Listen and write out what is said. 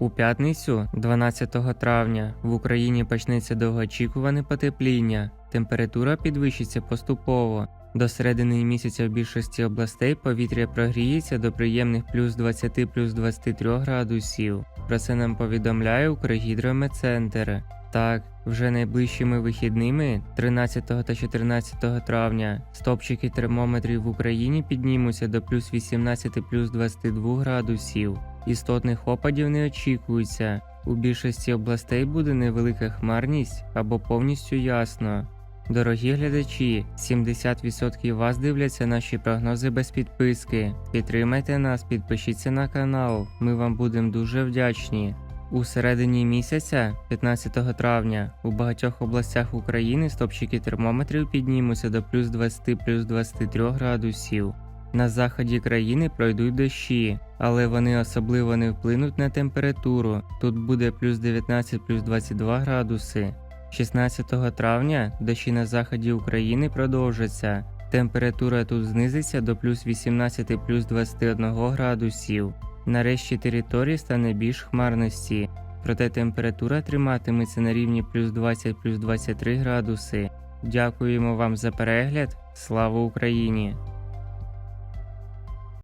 У п'ятницю, 12 травня, в Україні почнеться довгоочікуване потепління. Температура підвищиться поступово. До середини місяця в більшості областей повітря прогріється до приємних плюс 20 плюс 23 градусів. Про це нам повідомляє Укргідрометцентр. Так, вже найближчими вихідними, 13 та 14 травня, стопчики термометрів в Україні піднімуться до плюс 18 плюс 22 градусів. Істотних опадів не очікується. У більшості областей буде невелика хмарність або повністю ясно. Дорогі глядачі, 70% вас дивляться наші прогнози без підписки. Підтримайте нас, підпишіться на канал. Ми вам будемо дуже вдячні. У середині місяця, 15 травня, у багатьох областях України стопчики термометрів піднімуться до плюс 20 плюс 23 градусів. На заході країни пройдуть дощі, але вони особливо не вплинуть на температуру. Тут буде плюс 19 плюс 22 градуси. 16 травня дощі на заході України продовжаться. Температура тут знизиться до плюс 18 плюс 21 градусів. Нарешті території стане більш хмарності, проте температура триматиметься на рівні плюс 20 плюс 23 градуси. Дякуємо вам за перегляд. Слава Україні!